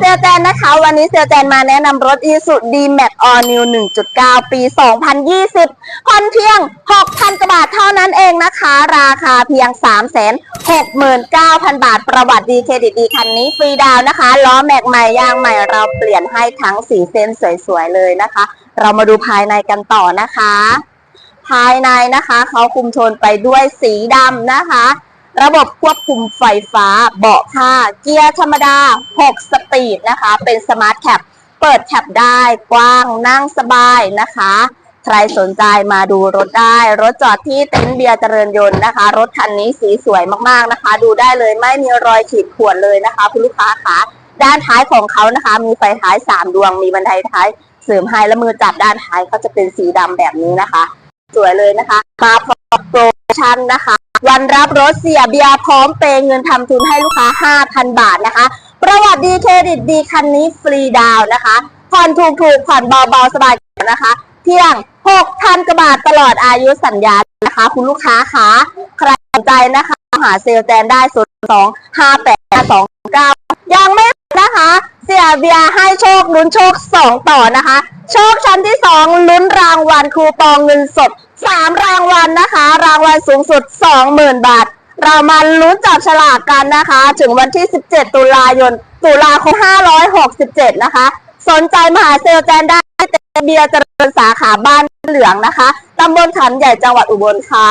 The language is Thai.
เซลแจนนะคะ วันนี้เซลแจนมาแนะนำรถ i s u d m a x All New 1.9 ปี 2020ผ่อนเพียง 6,000กว่าบาทเท่านั้นเองนะคะ ราคาเพียง 369,000 บาท ประวัติดีเครดิตดีคันนี้ฟรีดาวนะคะ ล้อแม็กใหม่ยางใหม่เราเปลี่ยนให้ทั้ง4เส้นสวยๆเลยนะคะ เรามาดูภายในกันต่อนะคะ ภายในนะคะเขาคุมโทนไปด้วยสีดำนะคะ ระบบควบคุมไฟฟ้า เบาะผ้า เกียร์ธรรมดา 6 สปีดนะคะ เป็นสมาร์ทแคปเปิดแคปได้กว้างนั่งสบายนะคะ ใครสนใจมาดูรถได้ รถจอดที่เต็นท์เบียร์เจริญยนต์นะคะ รถคันนี้สีสวยมากๆนะคะ ดูได้เลยไม่มีรอยขีดข่วนเลยนะคะ คุณลูกค้าคะด้านท้ายของเขานะคะ มีไฟท้าย 3 ดวง มีบันไดท้ายเสริมให้และมือจับด้านท้ายเขาจะเป็นสีดำแบบนี้นะคะ สวยเลยนะคะ มาพร้อมโปรโมชั่นนะคะ รับรถเสียเบียพร้อมเปย์เงินทำทุนให้ลูกค้า 5,000 บาทนะคะ ประวัติดีเครดิตดีคันนี้ฟรีดาวนะคะ ผ่อนถูกถูกผ่อนเบาๆสบายนะคะ เพียง 6,000กว่าบาทตลอดอายุสัญญานะคะ คุณลูกค้าคะใครสนใจนะคะ หาเซลแจนได้0 2 5 8 2 9ยังไม่นะคะ เสียเบียให้โชคลุ้นโชค2ต่อนะคะ โชคชั้นที่ 2 ลุ้นรางวัลคูปองเงินสด 3 รางวัลนะคะ รางวัลสูงสุด 20,000 บาท เรามาลุ้นจับฉลากกันนะคะ ถึงวันที่ 17 ตุลาคมตุลาคม567 นะคะ สนใจมหาเซลลแจนได้เตเบียร์เจริญสาขาบ้านเหลืองนะคะตำบลขันใหญ่จังหวัดอุบลค่ะ